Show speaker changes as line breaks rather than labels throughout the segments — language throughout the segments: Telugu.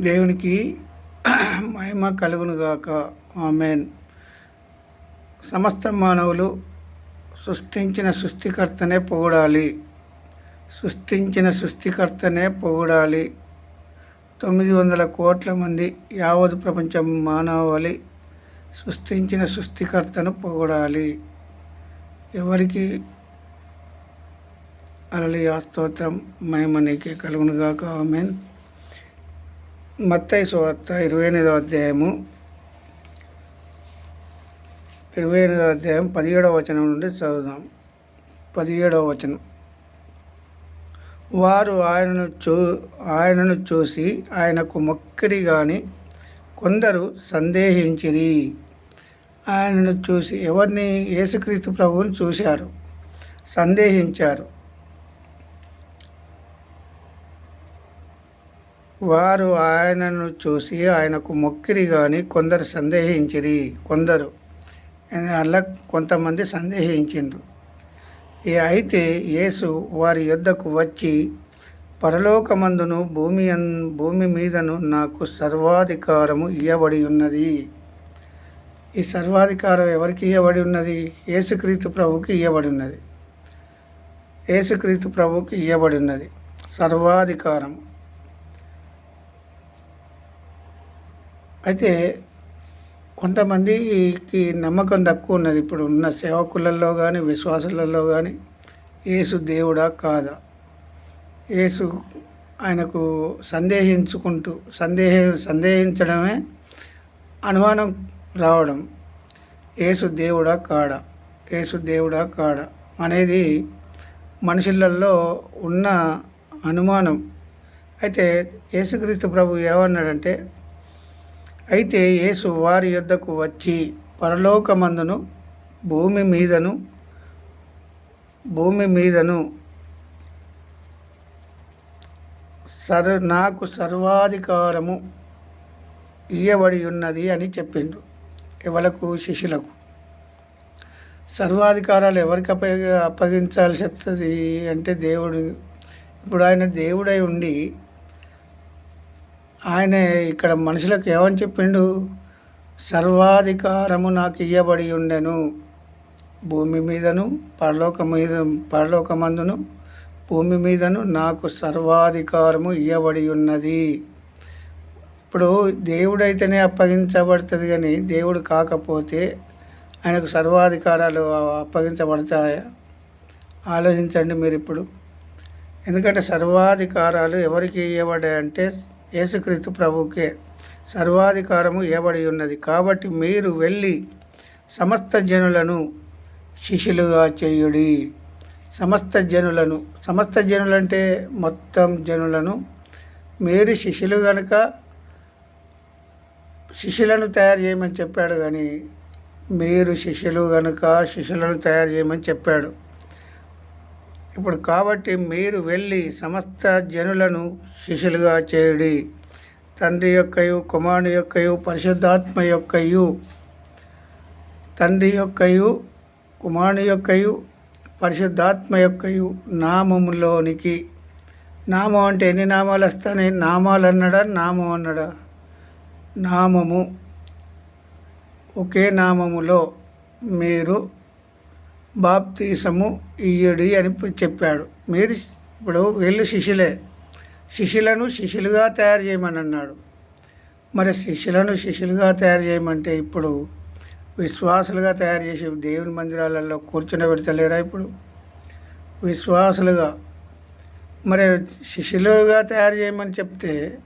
దేవునికి మహిమ కలుగునుగాక ఆమెన్. సమస్త మానవులు సృష్టించిన సృష్టికర్తనే పొగడాలి. సృష్టించిన సృష్టికర్తనే పొగడాలి. తొమ్మిది వందల కోట్ల మంది యావత్ ప్రపంచం మానవాళి సృష్టించిన సృష్టికర్తను పొగడాలి. ఎవరికి? అలలి స్తోత్రం. మహిమ నీకే కలుగునుగాక ఆమెన్. మత్తయి సువార్త ఇరవై ఎనిమిదవ అధ్యాయము ఇరవై ఎనిమిదవ అధ్యాయం పదిహేడవ వచనం నుండి చదువుదాం. పదిహేడవ వచనం. వారు ఆయనను చూ ఆయనను చూసి ఆయనకు మొక్కిరి కానీ కొందరు సందేహించిరి. ఆయనను చూసి ఎవరిని? యేసుక్రీస్తు ప్రభువుని చూశారు. సందేహించారు. వారు ఆయనను చూసి ఆయనకు మొక్కిరి కానీ కొందరు సందేహించిరి కొందరు. అలా కొంతమంది సందేహించిండ్రు. అయితే యేసు వారి యొద్దకు వచ్చి పరలోకమందును భూమి అన్ భూమి మీదను నాకు సర్వాధికారము ఇవ్వబడి ఉన్నది. ఈ సర్వాధికారం ఎవరికి ఇవ్వబడి ఉన్నది? యేసుక్రీస్తు ప్రభుకి ఇవ్వబడి ఉన్నది. యేసుక్రీస్తు ప్రభుకి ఇవ్వబడి ఉన్నది. సర్వాధికారం అయితే కొంతమందికి నమ్మకం తక్కువ ఉన్నది. ఇప్పుడు ఉన్న సేవకులలో కానీ విశ్వాసులలో కానీ యేసు దేవుడా కాదా? యేసు ఆయనకు సందేహించుకుంటూ సందేహ సందేహించడమే అనుమానం రావడం యేసు దేవుడా కాడా? యేసు దేవుడా కాడా? అనేది మనుషులలో ఉన్న అనుమానం. అయితే యేసుక్రీస్తు ప్రభు ఏమన్నాడంటే అయితే యేసు వారి యొద్దకు వచ్చి పరలోకమందును భూమి మీదను భూమి మీదను సర్ నాకు సర్వాధికారము ఇయ్యబడి ఉన్నది అని చెప్పిండు ఎవలకు? శిష్యులకు. సర్వాధికారాలు ఎవరికి అప్పగ అప్పగించాల్సి వస్తుంది అంటే దేవుడు ఇప్పుడు ఆయన దేవుడై ఉండి ఆయన ఇక్కడ మనుషులకు ఏమని చెప్పిండు? సర్వాధికారము నాకు ఇయ్యబడి ఉండెను. భూమి మీదను పరలోక మీద పరలోకమందును భూమి మీదను నాకు సర్వాధికారము ఇయ్యబడి ఉన్నది. ఇప్పుడు దేవుడైతేనే అప్పగించబడుతుంది కానీ దేవుడు కాకపోతే ఆయనకు సర్వాధికారాలు అప్పగించబడతాయా? ఆలోచించండి మీరు ఇప్పుడు ఎందుకంటే సర్వాధికారాలు ఎవరికి ఇవ్వబడ్డాయంటే యేసుక్రీస్తు ప్రభుకే సర్వాధికారము ఇవ్వబడి ఉన్నది. కాబట్టి మీరు వెళ్ళి సమస్త జనులను శిష్యులుగా చేయుడి. సమస్త జనులను సమస్త జనులంటే మొత్తం జనులను మీరు శిష్యులు కనుక శిష్యులను తయారు చేయమని చెప్పాడు కానీ మీరు శిష్యులు కనుక శిష్యులను తయారు చేయమని చెప్పాడు. ఇప్పుడు కాబట్టి మీరు వెళ్ళి సమస్త జనులను శిష్యులుగా చేయుడి. తండ్రి యొక్కయు కుమారుని యొక్కయు పరిశుద్ధాత్మ యొక్కయు తండ్రి యొక్కయు కుమారుని యొక్కయు పరిశుద్ధాత్మ యొక్కయు నామములోనికి. నామం అంటే ఎన్ని నామాలు వస్తాయి నామాలు అన్నడా? నామం అన్నడా? నామము. ఒకే నామములో మీరు బాప్తీసము ఇయ్యడి అని చెప్పాడు. మీరు ఇప్పుడు వీళ్ళు శిష్యులే. శిష్యులను శిష్యులుగా తయారు చేయమని అన్నాడు మరి శిష్యులను శిష్యులుగా తయారు చేయమంటే ఇప్పుడు విశ్వాసులుగా తయారు చేసే దేవుని మందిరాలలో కూర్చుని పెడతలేరా ఇప్పుడు? విశ్వాసులుగా. మరి శిష్యులుగా తయారు చేయమని చెప్తే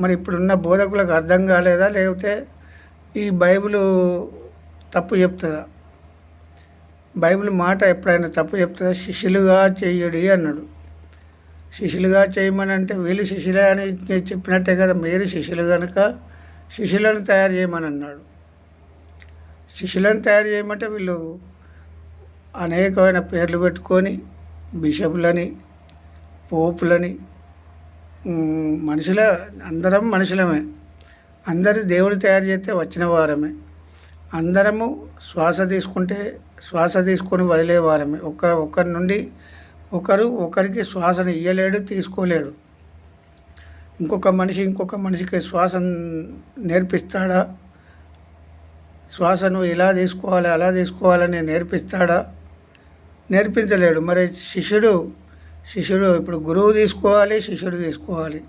మరి ఇప్పుడున్న బోధకులకు అర్థం కాలేదా? లేకపోతే ఈ బైబిల్ తప్పు చెప్తుందా? బైబిల్ మాట ఎప్పుడైనా తప్పు చెప్తుందా? శిష్యులుగా చెయ్యడి అన్నాడు. శిష్యులుగా చేయమని అంటే వీళ్ళు శిష్యులే అని చెప్పినట్టే కదా మీరు శిష్యులు కనుక శిష్యులను తయారు చేయమని అన్నాడు శిష్యులను తయారు చేయమంటే వీళ్ళు అనేకమైన పేర్లు పెట్టుకొని బిషపులని పోపులని మనుషుల అందరం మనుషులమే. అందరు దేవుడు తయారు చేస్తే వచ్చిన వారమే. అందరము శ్వాస తీసుకుంటే శ్వాస తీసుకొని వదిలేవారమే ఒక ఒకరి నుండి ఒకరు ఒకరికి శ్వాసను ఇయ్యలేడు తీసుకోలేడు. ఇంకొక మనిషి ఇంకొక మనిషికి శ్వాస నేర్పిస్తాడా? శ్వాసను ఇలా తీసుకోవాలి అలా తీసుకోవాలని నేర్పిస్తాడా? నేర్పించలేడు. మరి శిష్యుడు శిష్యుడు ఇప్పుడు గురువు తీసుకోవాలి శిష్యుడు తీసుకోవాలి.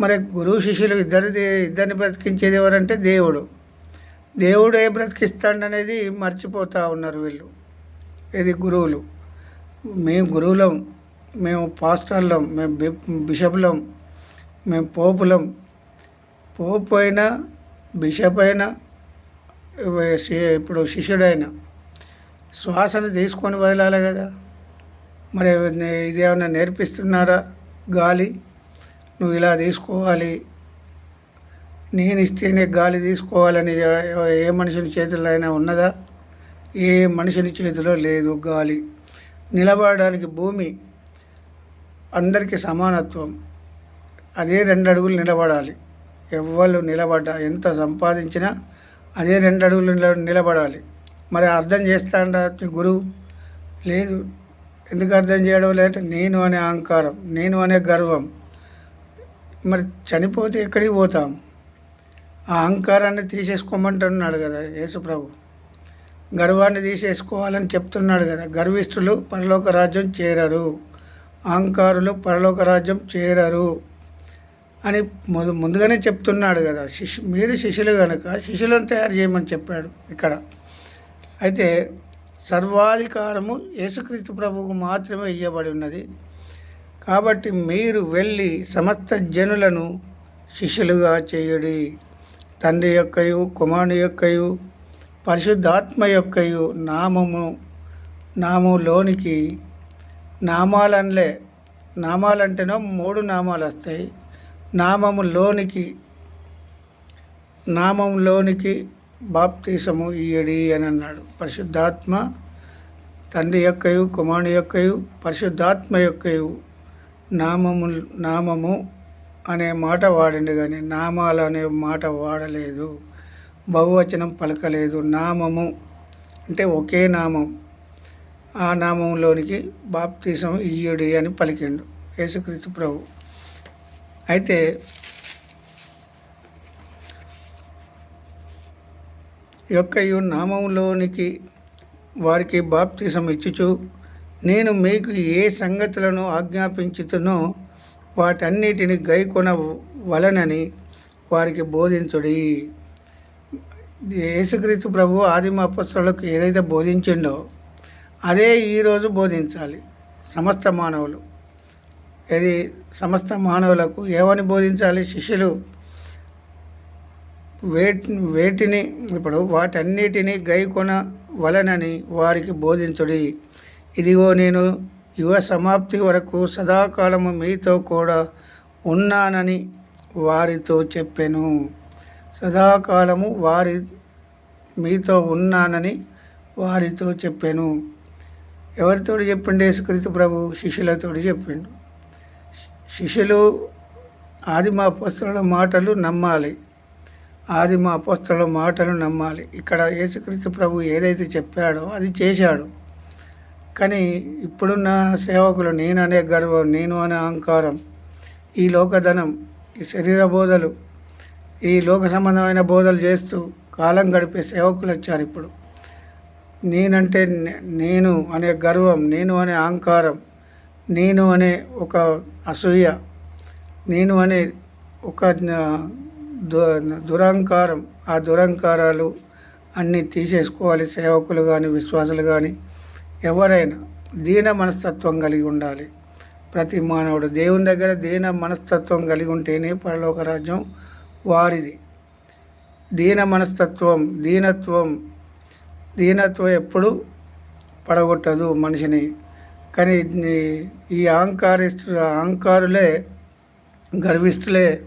మరి గురువు శిష్యులు ఇద్దరిది ఇద్దరిని బ్రతికించేది ఎవరంటే దేవుడు. దేవుడు ఏ బ్రతికిస్తాడనేది మర్చిపోతూ ఉన్నారు వీళ్ళు. ఇది గురువులు? మేము గురువులం మేము పాస్టర్లం మేము బి- బిషప్లం మేము పోపులం. పోపు అయినా బిషప్ అయినా శి- ఇప్పుడు శిష్యుడైనా శ్వాసను తీసుకొని వెళ్ళాలి కదా. మరి నే- ఇది ఏమైనా నేర్పిస్తున్నారా గాలి? నువ్వు ఇలా తీసుకోవాలి నేను ఇస్తేనే గాలి తీసుకోవాలని ఏ- మనిషిని చేతిలో అయినా ఉన్నదా? ఏ మనిషిని చేతిలో లేదు గాలి. నిలబడడానికి భూమి అందరికీ సమానత్వం. అదే రెండు అడుగులు నిలబడాలి. ఎవ్వరు నిలబడ్డా ఎంత సంపాదించినా అదే రెండు అడుగులు నిల నిలబడాలి. మరి అర్థం చేస్తాడా గురువు? లేదు. ఎందుకు అర్థం చేయడం లేదంటే నేను అనే అహంకారం నేను అనే గర్వం. మరి చనిపోతే ఎక్కడికి పోతాం? ఆ అహంకారాన్ని తీసేసుకోమంటున్నాడు కదా యేసుప్రభు. గర్వాన్ని తీసేసుకోవాలని చెప్తున్నాడు కదా. గర్విష్ఠులు పరలోక రాజ్యం చేరరు. అహంకారులు పరలోక రాజ్యం చేరరు అని ముందు ముందుగానే చెప్తున్నాడు కదా. శిష్యు మీరు శిష్యులు కనుక శిష్యులను తయారు చేయమని చెప్పాడు ఇక్కడ. అయితే సర్వాధికారము యేసుక్రీస్తు ప్రభువుకు మాత్రమే ఇవ్వబడి ఉన్నది. కాబట్టి మీరు వెళ్ళి సమస్త జనులను శిష్యులుగా చేయుడి. తండ్రి యొక్కయు కుమారుని యొక్కయు పరిశుద్ధాత్మ యొక్కయు నామము నాములోనికి నామాలన్లే. నామాలంటేనో మూడు నామాలు వస్తాయి నామములోనికి నామంలోనికి బాప్తీసము ఈయడి అని అన్నాడు పరిశుద్ధాత్మ తండ్రి యొక్కయు కుమారుని యొక్కయు పరిశుద్ధాత్మ యొక్కయు నామము నామము అనే మాట వాడింది కానీ నామాలు అనే మాట వాడలేదు. బహువచనం పలకలేదు. నామము అంటే ఒకే నామం. ఆ నామంలోనికి బాప్తీసం ఇయ్యుడి అని పలికిండు యేసుక్రీస్తు ప్రభు. అయితే యొక్క ఈ నామంలోనికి వారికి బాప్తీసం ఇచ్చుచు నేను మీకు ఏ సంగతులను ఆజ్ఞాపించుతునో వాటన్నిటిని గైకొన వలనని వారికి బోధించుడి. యేసుక్రీస్తు ప్రభు ఆదిమ అపస్తులకు ఏదైతే బోధించిండో అదే ఈరోజు బోధించాలి సమస్త మానవులు. ఇది సమస్త మానవులకు ఏమని బోధించాలి? శిష్యులు వేటి వేటిని ఇప్పుడు వాటన్నిటిని గైకొన వలనని వారికి బోధించుడి. ఇదిగో నేను యువ సమాప్తి వరకు సదాకాలము మీతో కూడా ఉన్నానని వారితో చెప్పాను. సదాకాలము వారి మీతో ఉన్నానని వారితో చెప్పాను. ఎవరితోడు చెప్పిండు యేసుక్రీస్తు ప్రభు? శిష్యులతోటి చెప్పిండు. శిష్యులు ఆదిమ అపస్తుల మాటలు నమ్మాలి. ఆదిమ అపస్తుల మాటలు నమ్మాలి. ఇక్కడ యేసుక్రీస్తు ప్రభు ఏదైతే చెప్పాడో అది చేశాడు. కానీ ఇప్పుడున్న సేవకులు నేను అనే గర్వం నేను అనే అహంకారం ఈ లోకధనం ఈ శరీర బోధలు ఈ లోక సంబంధమైన బోధలు చేస్తూ కాలం గడిపే సేవకులు వచ్చారు ఇప్పుడు. నేనంటే నేను అనే గర్వం నేను అనే అహంకారం నేను అనే ఒక అసూయ నేను అనే ఒక దు- దురహంకారం ఆ దురహంకారాలు అన్నీ తీసేసుకోవాలి సేవకులు కానీ విశ్వాసులు కానీ ఎవరైనా దీన మనస్తత్వం కలిగి ఉండాలి. ప్రతి మానవుడు దేవుని దగ్గర దీన మనస్తత్వం కలిగి ఉంటేనే పరలోక రాజ్యం వారిది. దీన మనస్తత్వం దీనత్వం దీనత్వం ఎప్పుడు పడగొట్టదు మనిషిని. కానీ ఈ- అహంకారిస్తు అహంకారులే గర్విస్తులే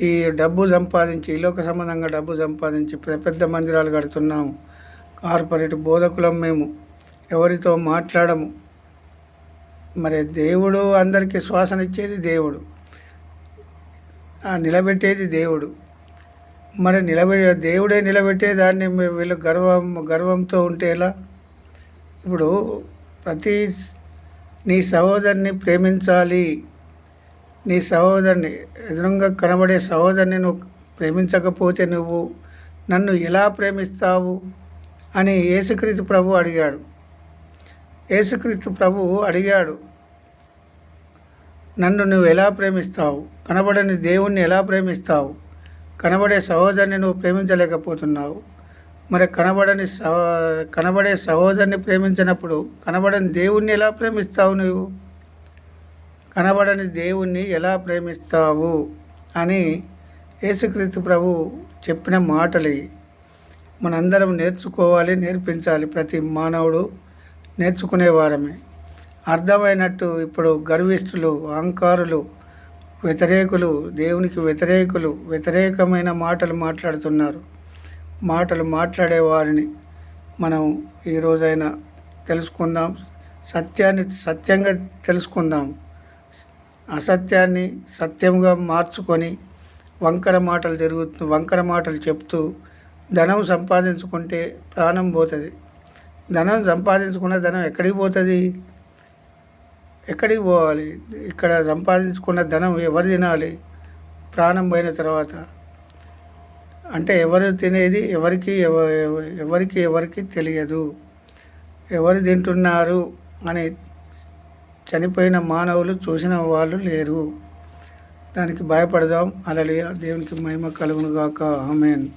ఈ డబ్బు సంపాదించి ఈ లోక సంబంధంగా డబ్బు సంపాదించి పెద్ద పెద్ద మందిరాలు కడుతున్నాము. కార్పొరేట్ బోధకులం మేము. ఎవరితో మాట్లాడము. మరి దేవుడు అందరికీ శ్వాసనిచ్చేది దేవుడు. ఆ నిలబెట్టేది దేవుడు. మరి నిలబె దేవుడే నిలబెట్టే దాన్ని వీళ్ళు గర్వం గర్వంతో ఉంటే ఎలా? ఇప్పుడు ప్రతి నీ సహోదరిని ప్రేమించాలి. నీ సహోదరిని ఎదురుగా కనబడే సహోదరిని నువ్వు ప్రేమించకపోతే నువ్వు నన్ను ఎలా ప్రేమిస్తావు? అని యేసుక్రీస్తు ప్రభు అడిగాడు. యేసుక్రీస్తు ప్రభు అడిగాడు నన్ను నువ్వు ఎలా ప్రేమిస్తావు? కనబడని దేవుణ్ణి ఎలా ప్రేమిస్తావు? కనబడే సహోదరుని నువ్వు ప్రేమించలేకపోతున్నావు. మరి కనబడని సహ కనబడే సహోదరుని ప్రేమించినప్పుడు కనబడని దేవుణ్ణి ఎలా ప్రేమిస్తావు నువ్వు? కనబడని దేవుణ్ణి ఎలా ప్రేమిస్తావు? అని యేసుక్రీస్తు ప్రభు చెప్పిన మాటలు. మనందరం నేర్చుకోవాలి నేర్పించాలి. ప్రతి మానవుడు నేర్చుకునేవారమే అర్థమైనట్టు ఇప్పుడు గర్విష్ఠులు అహంకారులు వ్యతిరేకులు దేవునికి వ్యతిరేకులు వ్యతిరేకమైన మాటలు మాట్లాడుతున్నారు. మాటలు మాట్లాడే వారిని మనం ఈ రోజైనా తెలుసుకుందాం. సత్యాన్ని సత్యంగా తెలుసుకుందాం. అసత్యాన్ని సత్యంగా మార్చుకొని వంకర మాటలు తిరుగుతూ వంకర మాటలు చెప్తూ ధనం సంపాదించుకుంటే ప్రాణం పోతుంది. ధనం సంపాదించుకున్న ధనం ఎక్కడికి పోతుంది? ఎక్కడికి పోవాలి? ఇక్కడ సంపాదించుకున్న ధనం ఎవరు తినాలి? ప్రాణం పోయిన తర్వాత. అంటే ఎవరు తినేది ఎవరికి ఎవ- ఎవరికి ఎవరికి తెలియదు. ఎవరు తింటున్నారు అని చనిపోయిన మానవులు చూసిన వాళ్ళు లేరు. దానికి భయపడదాం. అలలియ దేవునికి మహిమ కలుగును గాక ఆమెన్.